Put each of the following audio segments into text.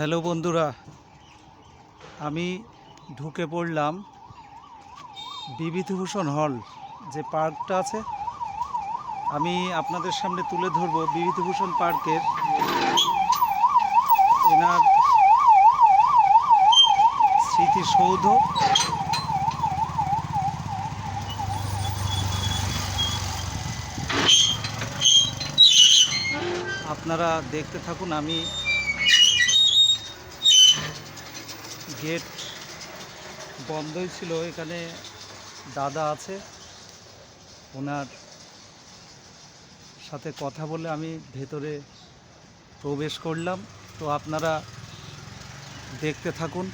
Hello বন্ধুরা, আমি ঢুকে পড়লাম বিভূতিভূষণ হল যে পার্কটা আছে। আমি আপনাদের সামনে তুলে ধরব বিভূতিভূষণ পার্কের এনার স্মৃতিসৌধ। আপনারা দেখতে থাকুন, আমি গেট বন্ধই ছিল, এখানে দাদা আছে। ওনার সাথে কথা বলে আমি ভেতরে প্রবেশ করলাম। তো আপনারা দেখতে থাকুন।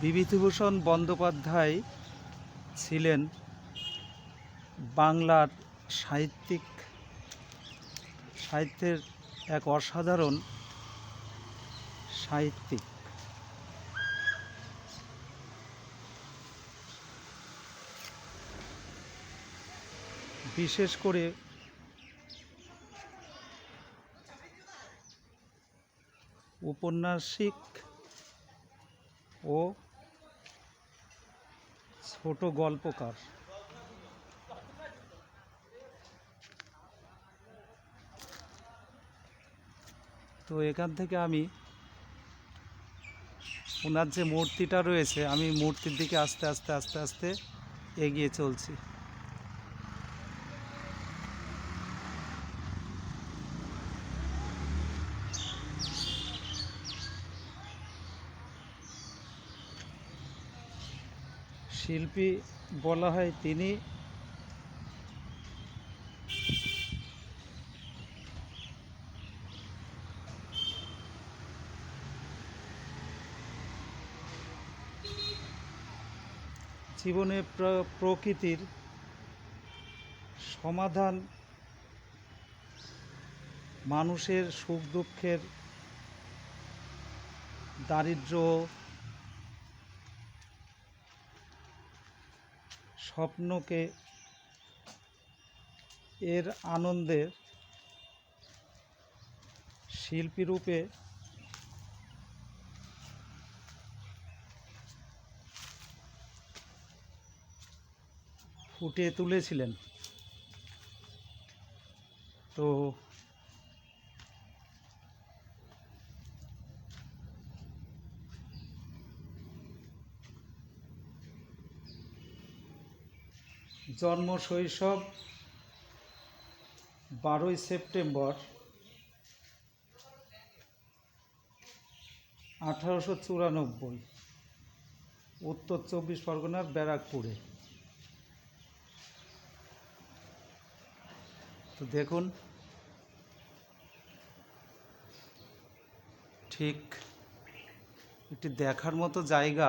বিভূতিভূষণ বন্দ্যোপাধ্যায় ছিলেন বাংলার সাহিত্যিক সাহিত্যের এক অসাধারণ সাহিত্যিক। বিশেষ করে উপন্যাসিক ও ছোট গল্পকার। তো এখান থেকে আমি ওনার যে মূর্তিটা রয়েছে, আমি মূর্তির দিকে আস্তে আস্তে আস্তে আস্তে এগিয়ে চলছি। শিল্পী বলা হয় তিনি জীবনে প্র- প্রকৃতির সমাধান মানুষের সুখ দুঃখের দারিদ্র স্বপ্নকে এর আনন্দের শিল্পী ফুটিয়ে তুলেছিলেন। তো জন্ম শৈশব বারোই সেপ্টেম্বর আঠারোশো চুরানব্বই উত্তর চব্বিশ পরগনার ব্যারাকপুরে। তো দেখুন। ঠিক একটি দেখার মতো জায়গা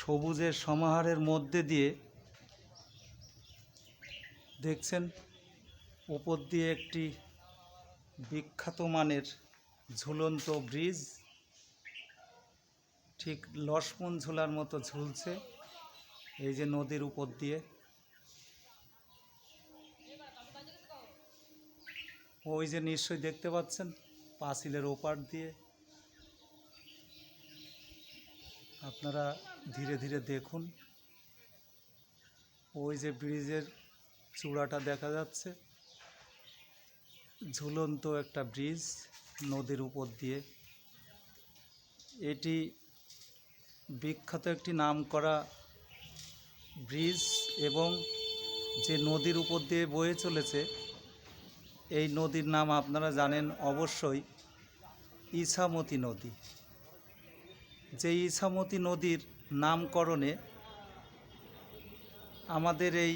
সবুজের সমাহারের মধ্যে দিয়ে। দেখছেন উপর দিয়ে একটি বিখ্যাত মানের ঝুলন্ত ব্রিজ। ঠিক লক্ষ্মণ ঝুলার মতো ঝুলছে, এই যে নদীর উপর দিয়ে। ওই যে নিশ্চয়ই দেখতে পাচ্ছেন, পাঁচিলের ওপার দিয়ে। আপনারা ধীরে ধীরে দেখুন, ওই যে ব্রিজের চূড়াটা দেখা যাচ্ছে। ঝুলন্ত একটা ব্রিজ নদীর উপর দিয়ে। এটি বিখ্যাত একটি নাম করা ব্রিজ এবং যে নদীর উপর দিয়ে বয়ে চলেছে এই নদীর নাম আপনারা জানেন অবশ্যই ইছামতি নদী। যে ইছামতি নদীর নামকরণে আমাদের এই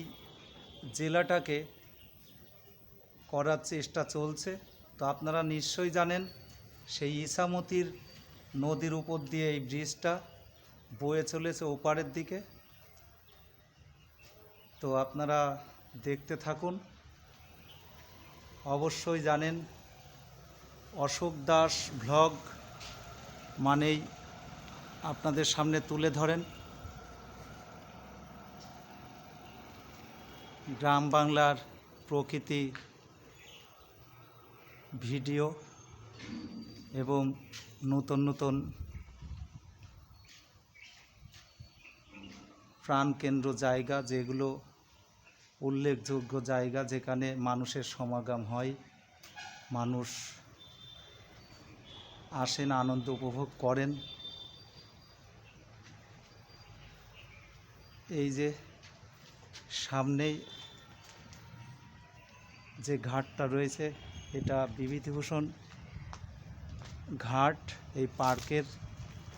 জেলাটাকে করার চেষ্টা চলছে। তো আপনারা নিশ্চয়ই জানেন, সেই ইছামতির নদীর উপর দিয়ে এই ব্রিজটা বয়ে চলেছে ওপারের দিকে। তো আপনারা দেখতে থাকুন। অবশ্যই জানেন, অশোক দাস ভ্লগ মানেই আপনাদের সামনে তুলে ধরেন। গ্রাম বাংলার প্রকৃতি ভিডিও এবং নতুন নতুন প্রাণকেন্দ্র জায়গা যেগুলো উল্লেখযোগ্য জায়গা যেখানে মানুষের সমাগম হয়। মানুষ আসেন, আনন্দ উপভোগ করেন। এই যে সামনেই যে ঘাটটা রয়েছে, এটা বিভূতিভূষণ ঘাট। এই পার্কের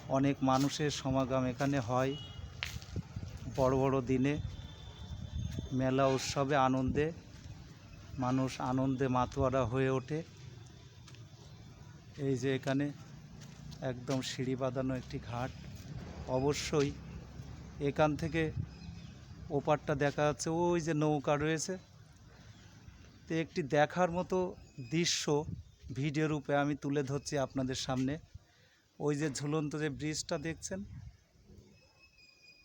অনেক মানুষের সমাগম এখানে হয়। বড় বড় দিনে মেলা উৎসবে আনন্দে, মানুষ আনন্দে মাতোয়ারা হয়ে ওঠে। এই যে এখানে একদম সিঁড়ি বাঁধানো একটি ঘাট, অবশ্যই এখান থেকে ওপারটা দেখা যাচ্ছে, ওই যে নৌকা রয়েছে। তো একটি দেখার মতো দৃশ্য ভিডিও রূপে আমি তুলে ধরছি আপনাদের সামনে। ওই যে ঝুলন্ত যে ব্রিজটা দেখছেন?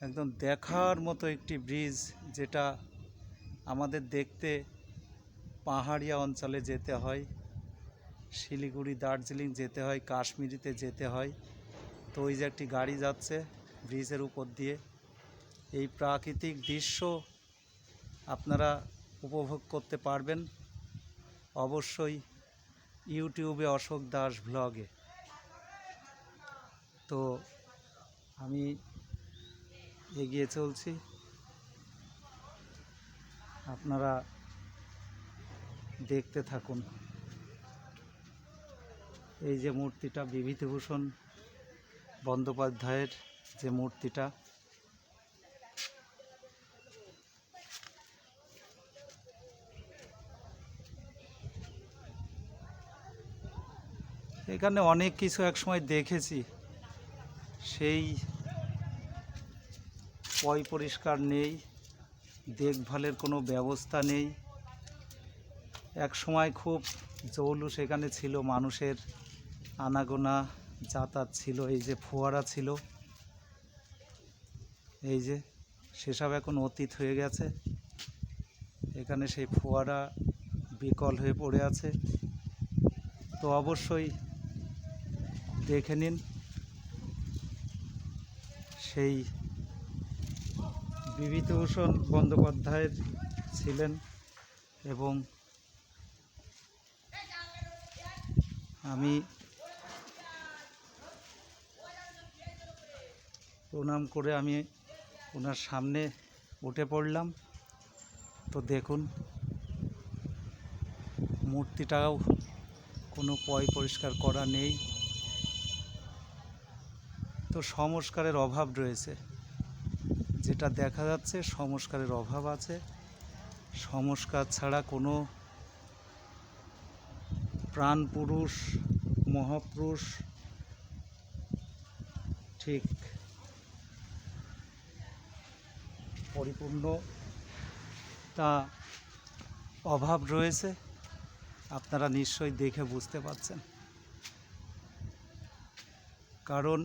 একদম দেখার মতো একটি ব্রিজ যেটা আমাদের দেখতে পাহাড়িয়া অঞ্চলে যেতে হয়, শিলিগুড়ি, দার্জিলিং যেতে হয়, কাশ্মীরিতে যেতে হয়। তো ওই যে একটি গাড়ি যাচ্ছে ব্রিজের উপর দিয়ে। এই প্রাকৃতিক দৃশ্য আপনারা উপভোগ করতে পারবেন অবশ্যই ইউটিউবে অশোক দাস ব্লগে। তো আমি এগিয়ে চলছি। আপনারা দেখতে থাকুন। এই যে মূর্তিটা, বিভূতিভূষণ বন্দ্যোপাধ্যায়ের যে মূর্তিটা, এখানে অনেক কিছু একসময় দেখেছি। সেই পয় পরিষ্কার নেই। দেখভালের কোনো ব্যবস্থা নেই। এক সময় খুব জৌলুস এখানে ছিল, মানুষের আনাগোনা যাতায়াত ছিল, এই যে ফোয়ারা ছিল, এই যে সেসব এখন অতীত হয়ে গেছে। এখানে সেই ফোয়ারা বিকল হয়ে পড়ে আছে। তো অবশ্যই দেখে নিন, সেই বিভূতিভূষণ বন্দ্যোপাধ্যায়ের ছিলেন এবং আমি প্রণাম করে আমি ওনার সামনে উঠে পড়লাম। তো দেখুন, মূর্তিটাও কোনো পয় পরিষ্কার করা নেই। তো সংস্কারের অভাব রয়েছে। যেটা দেখা যাচ্ছে, সংস্কারের অভাব আছে। সংস্কার ছাড়া কোনো প্রাণ পুরুষ, মহাপুরুষ ঠিক পরিপূর্ণ তা অভাব রয়েছে। আপনারা নিশ্চয়ই দেখে বুঝতে পারছেন। কারণ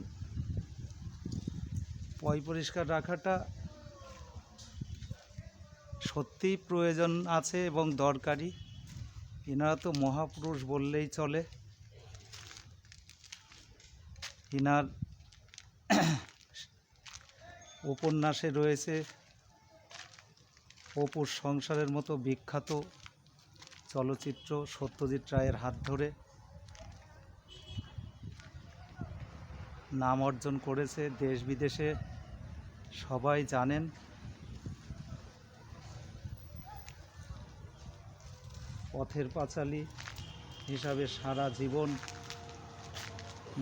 পয় পরিষ্কার রাখাটা সত্যিই প্রয়োজন আছে এবং দরকারি এনারা তো মহাপুরুষ বললেই চলে। এনার উপন্যাসে রয়েছে, অপুর সংসারের মতো বিখ্যাত চলচ্চিত্র সত্যজিৎ রায়ের হাত ধরে। নাম অর্জন করেছে দেশ বিদেশে, সবাই জানেন। পথের পাঁচালী হিসাবে সারা জীবন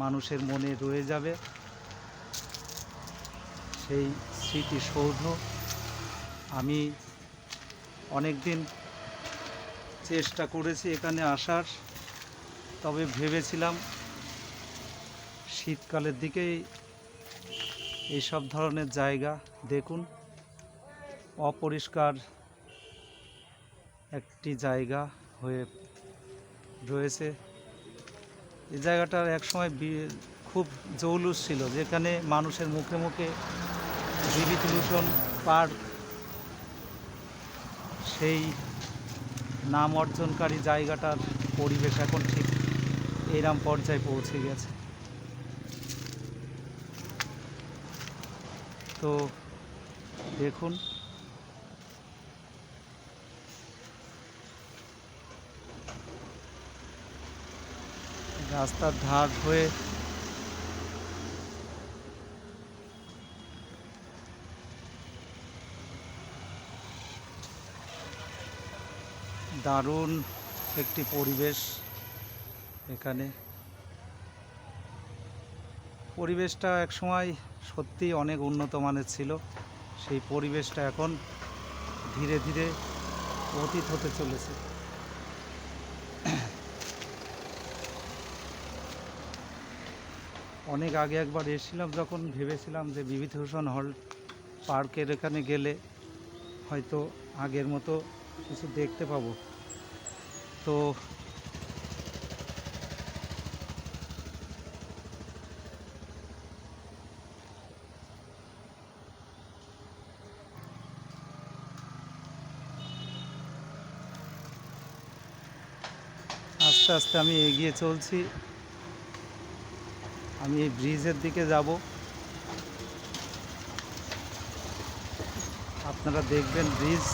মানুষের মনে রয়ে যাবে। সেই স্মৃতিসৌধ আমি অনেক দিন চেষ্টা করেছি এখানে আসার, তবে ভেবেছিলাম শীতকালের দিকেই এইসব ধরনের জায়গা দেখুন। অপরিষ্কার একটি জায়গা হয়ে রয়েছে। এই জায়গাটার একসময় খুব জৌলুস ছিল, যেখানে মানুষের মুখে মুখে বিভূতিভূষণ পার্ক সেই নাম অর্জনকারী জায়গাটার পরিবেশ এখন ঠিক এইরাম পর্যায়ে পৌঁছে গেছে। তো দেখুন। রাস্তার ধার হয়ে দারুণ একটি পরিবেশ এখানে। পরিবেশটা একসময় সত্যি অনেক উন্নত মানের ছিল। সেই পরিবেশটা এখন ধীরে ধীরে অতীত হতে চলেছে। অনেক আগে একবার এসেছিলাম যখন ভেবেছিলাম যে বিভূতিভূষণ হল পার্কের এখানে গেলে হয়তো আগের মতো কিছু দেখতে পাবো। তো আস্তে আস্তে আমি এগিয়ে চলছি। আমি এই ব্রিজের দিকে যাব। আপনারা দেখবেন ব্রিজ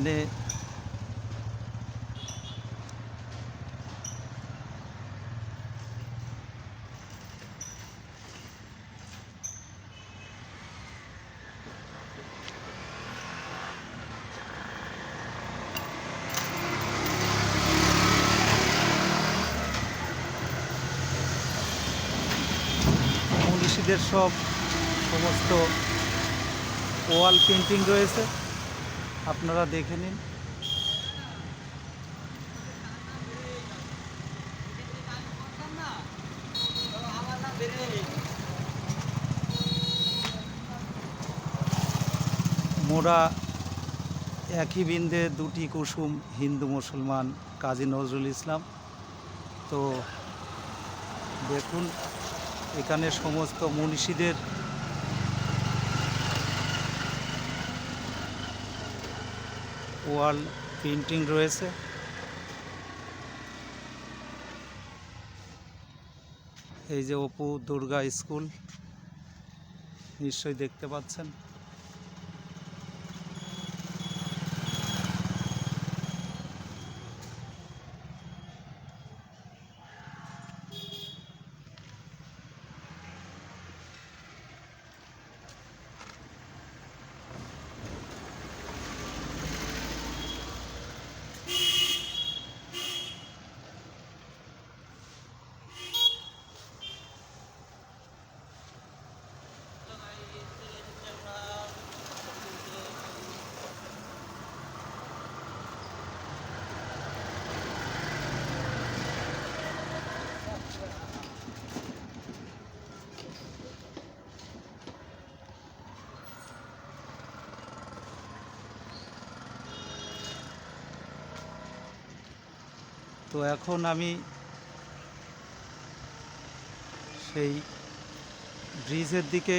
এখানে সব সমস্ত ওয়াল পেন্টিং রয়েছে। আপনারা দেখে নিন। মোরা একই বিন্দে দুটি কুসুম হিন্দু মুসলমান কাজী নজরুল ইসলাম। তো দেখুন, এখানে সমস্ত মনীষীদের ওয়াল পেন্টিং রয়েছে। এই যে অপু দুর্গা স্কুল নিশ্চয়ই দেখতে পাচ্ছেন। তো এখন আমি সেই ব্রিজের দিকে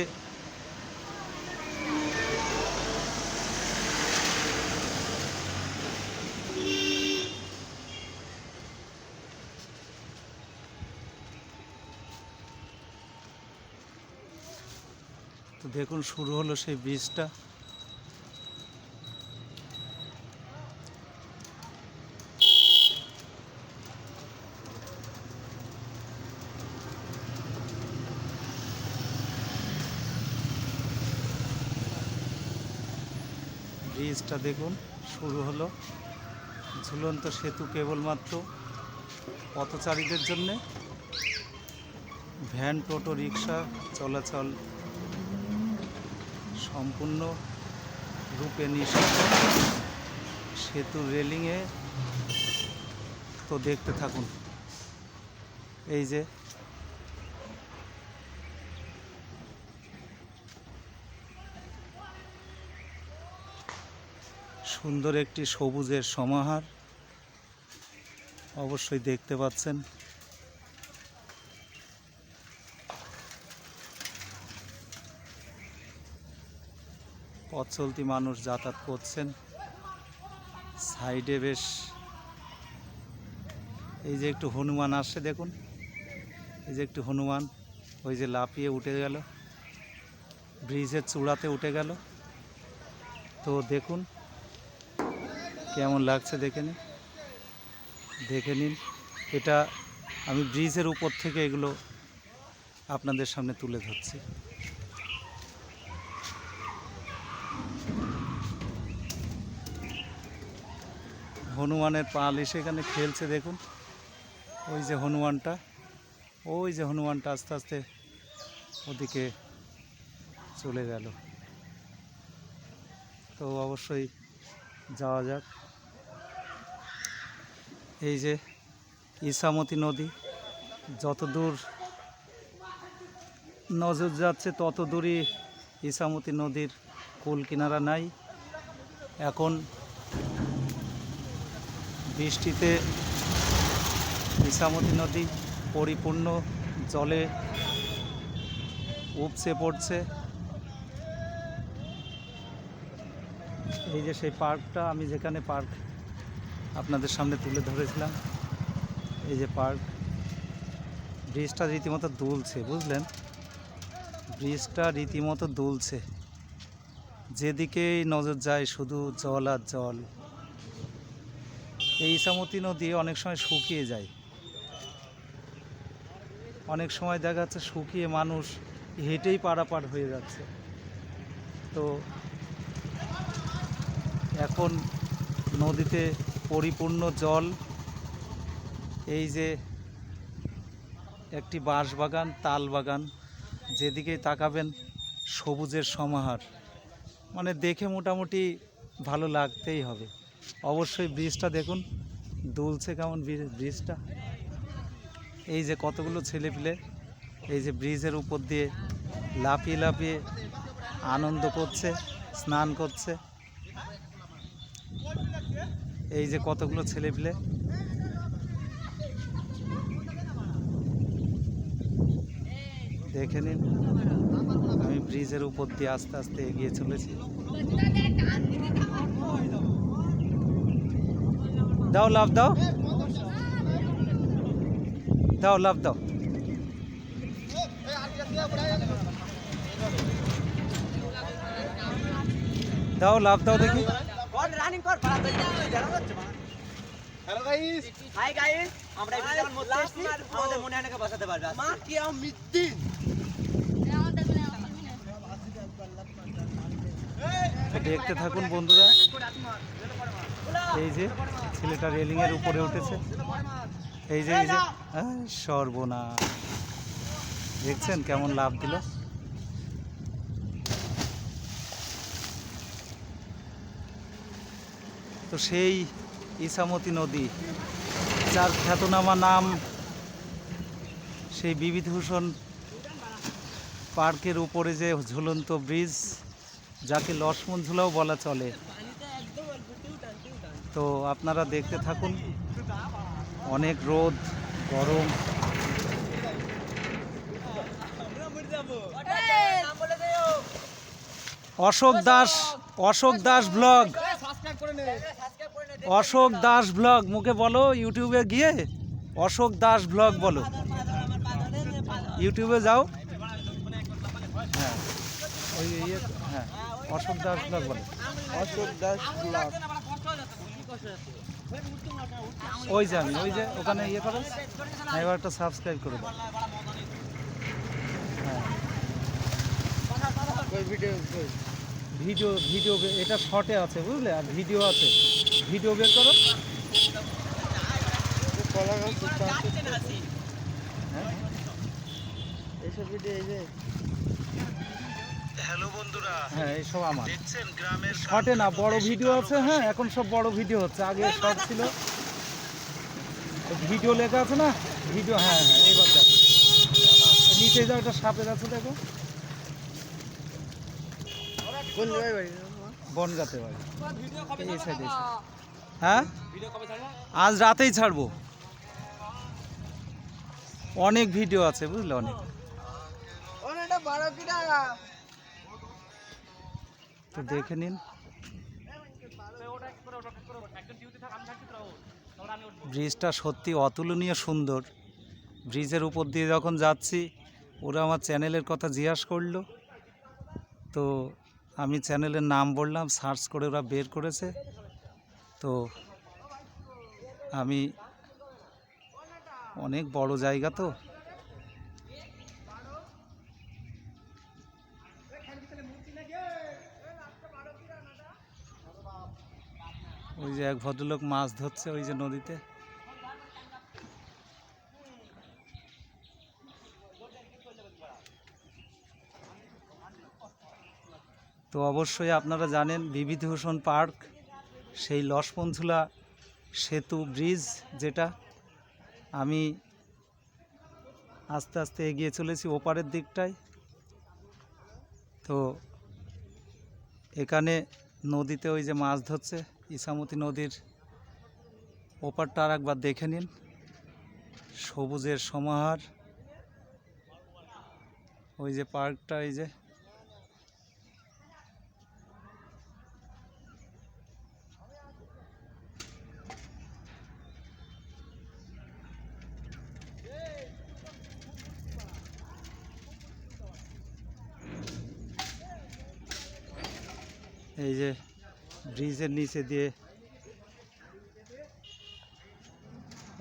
তো দেখুন শুরু হলো সেই ব্রিজটা। ব্রিজটা দেখুন, শুরু হলো। ঝুলন্ত সেতু কেবলমাত্র পথচারীদের জন্যে। ভ্যান, টোটো রিক্সা চলাচল সম্পূর্ণ রূপে নিষিদ্ধ। সেতুর রেলিংয়ে তো দেখতে থাকুন। এই যে সুন্দর একটি সবুজের সমাহার অবশ্যই দেখতে পাচ্ছেন। পথ চলতি মানুষ যাতায়াত করছেন। সাইডে বেশ এই যে একটু হনুমান আসছে দেখুন। এই যে একটু হনুমান, ওই যে লাফিয়ে উঠে গেল। ব্রিজের চূড়াতে উঠে গেল। তো দেখুন কেমন লাগছে দেখে নিন। দেখে নিন। এটা আমি ব্রিজের উপর থেকে এগুলো আপনাদের সামনে তুলে ধরছি। হনুমানের পাল এসে এখানে খেলছে দেখুন। ওই যে হনুমানটা, ওই যে হনুমানটা আস্তে আস্তে ওদিকে চলে গেল। তো অবশ্যই যাওয়া যাক। এই যে ইসামতি নদী যত দূর নজর যাচ্ছে তত দূরই ইসামতি নদীর কুল কিনারা নাই। এখন বৃষ্টিতে ইসামতি নদী পরিপূর্ণ জলে উপচে পড়ছে। এই যে সেই পার্কটা, আমি যেখানে পার্ক আপনাদের সামনে তুলে ধরেছিলাম, এই যে পার্ক, ব্রিজটা রীতিমতো দুলছে, বুঝলেন? ব্রিজটা রীতিমতো দুলছে। যেদিকেই নজর যায় শুধু জল আর জল। এই ইসামতি নদী অনেক সময় শুকিয়ে যায়। অনেক সময় দেখা যাচ্ছে শুকিয়ে মানুষ হেঁটেই পারাপার হয়ে যাচ্ছে। তো এখন নদীতে পরিপূর্ণ জল, এই যে একটি বাঁশ বাগান তাল বাগান যেদিকেই তাকাবেন সবুজের সমাহার। মানে দেখে মোটামুটি ভালো লাগতেই হবে। অবশ্যই ব্রিজটা দেখুন, দুলছে কেমন ব্রি- ব্রিজটা। এই যে কতগুলো ছেলেপিলে এই যে ব্রিজের উপর দিয়ে লাফিয়ে লাফিয়ে আনন্দ করছে, স্নান করছে। এই যে কতগুলো ছেলে ছেলেপিলে? দেখে নিন। আমি ব্রিজের উপর দিয়ে আস্তে আস্তে এগিয়ে চলেছি। দাও লাভ দাও। দাও লাভ দাও। দাও লাভ দাও দেখি। কর রানিং কর পালা তুই জানো হচ্ছে মা হ্যালো গাইস হাই গাইস আমরা এই ভিডিওর মধ্যে এসেছি আমাদের মনে হয় নাকি বসাতে পারবে মা কি আমিদ্দিন দেখতে থাকুন বন্ধুরা। এই যে ছেলেটা রেলিংয়ের উপরে উঠেছে। এই যে এই যে আহ, সর্বনাশ। দেখছেন কেমন লাভ দিল? তো সেই ইসামতি নদী, যার খ্যাতনামা নাম সেই বিবিধভূষণ পার্কের উপরে যে ঝুলন্ত ব্রিজ, যাকে লক্ষ্মণ ঝুলাও বলা চলে। তো আপনারা দেখতে থাকুন, অনেক রোদ, গরম। অশোক দাস অশোক দাস ব্লগ। অশোক দাস ব্লগ মুখে বলো ইউটিউবে গিয়ে অশোক দাস ব্লগ বলো। ইউটিউবে যাও। হ্যাঁ ওই ইয়ে হ্যাঁ অশোক দাস ব্লগ বলো। অশোক দাস ব্লগ। ওই যে আমি ওই যে ওখানে ইয়ে করো। হ্যাঁ এবার একটা সাবস্ক্রাইব করে দাও। হ্যাঁ। ভিডিও ভিডিও ভিডিও এটা শর্টে আছে বুঝলে? আর ভিডিও আছে। ভিডিও বের করো। হ্যাঁ এইসব ভিডিও এই যে হ্যালো বন্ধুরা হ্যাঁ এইসব আমার। দেখছেন গ্রামের শর্টে না বড় ভিডিও আছে হ্যাঁ এখন সব বড় ভিডিও হচ্ছে। আগে শর্ট ছিল। ভিডিও লেখা আছে না? ভিডিও হ্যাঁ হ্যাঁ এবার দেখো। নিচে যাও একটা সাপের আছে দেখো। কোন জায়গায় বাড়ি বনগাতে বাড়ি এই সাইডে হ্যাঁ? আজ রাতেই ছাড়বো। অনেক ভিডিও আছে বুঝলে অনেক। তো দেখে নিন। ব্রিজটা সত্যি অতুলনীয় সুন্দর। ব্রিজের উপর দিয়ে যখন যাচ্ছি ওরা আমার চ্যানেলের কথা জিজ্ঞাসা করল। তো আমি চ্যানেলের নাম বললাম, সার্চ করে ওরা বের করেছে। তো আমি অনেক বড় জায়গা তো। ওই যে এক ভদ্রলোক মাছ ধরছে ওই যে নদীতে। তো অবশ্যই আপনারা জানেন বিভূতিভূষণ পার্ক, সেই লসপঞ্চুলা সেতু ব্রিজ যেটা, আমি আস্তে আস্তে এগিয়ে চলেছি ওপারের দিকটায়। তো এখানে নদীতে ওই যে মাছ ধরছে ইসামতি নদীর ওপারটা আর একবার দেখে নিন। সবুজের সমাহার। ওই যে পার্কটা, এই যে এই যে ব্রিজের নিচে দিয়ে।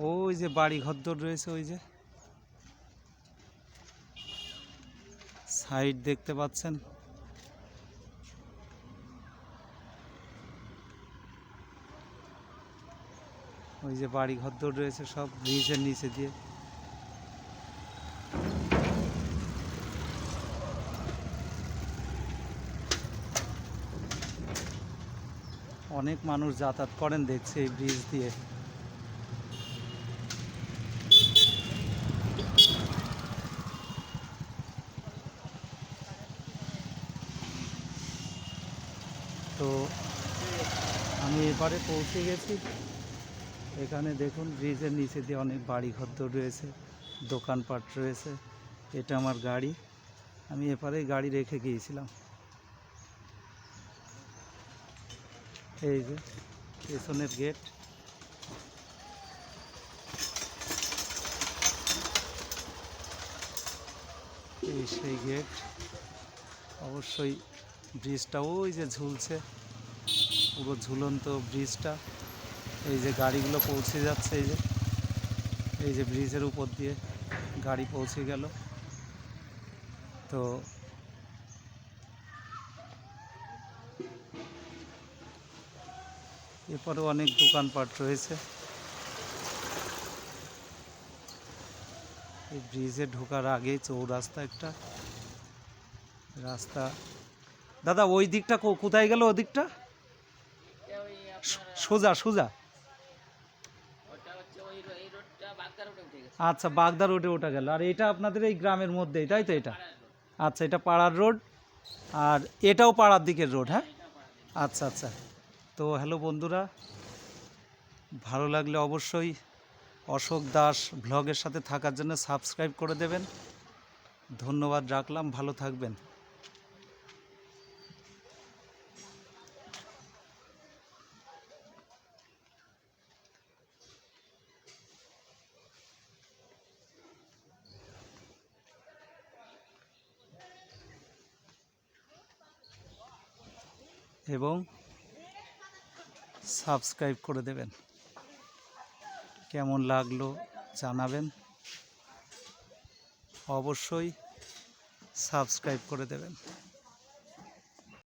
ওই যে বাড়ি ঘরদর রয়েছে, ওই যে। সাইড দেখতে পাচ্ছেন। ওই যে বাড়ি ঘরদর রয়েছে সব, ব্রিজের নিচে দিয়ে। অনেক মানুষ যাতায়াত করেন দেখছে এই ব্রিজ দিয়ে। তো আমি এবারে পৌঁছে গেছি। এখানে দেখুন ব্রিজের নিচে দিয়ে অনেক বাড়ি ঘর রয়েছে, দোকানপাট রয়েছে, এটা আমার গাড়ি। আমি এপারে গাড়ি রেখে গিয়েছিলাম। এই যে, পেছনের গেট এই সেই গেট অবশ্যই ব্রিজটা ওই যে ঝুলছে, পুরো ঝুলন্ত ব্রিজটা এই যে গাড়িগুলো পৌঁছে যাচ্ছে, এই যে এই যে ব্রিজের উপর দিয়ে গাড়ি পৌঁছে গেল। তো এরপরে অনেক দোকানপাট রয়েছে। এই ব্রিজে ঢোকার আগেই চৌরাস্তা একটা। রাস্তা। দাদা, ওই দিকটা কোথায় গেল ওই দিকটা? সোজা সোজা। আচ্ছা বাগদা রোডে ওটা গেল। আর এটা আপনাদের এই গ্রামের মধ্যেই, তাই তো এটা? আচ্ছা এটা পাড়ার রোড। আর এটাও পাড়ার দিকের রোড হ্যাঁ? আচ্ছা আচ্ছা। তো হ্যালো বন্ধুরা, ভালো লাগলে অবশ্যই অশোক দাস ব্লগের সাথে থাকার জন্য সাবস্ক্রাইব করে দেবেন। ধন্যবাদ রাখলাম, ভালো থাকবেন। এবং সাবস্ক্রাইব করে দেবেন। কেমন লাগল জানাবেন। অবশ্যই সাবস্ক্রাইব করে দেবেন।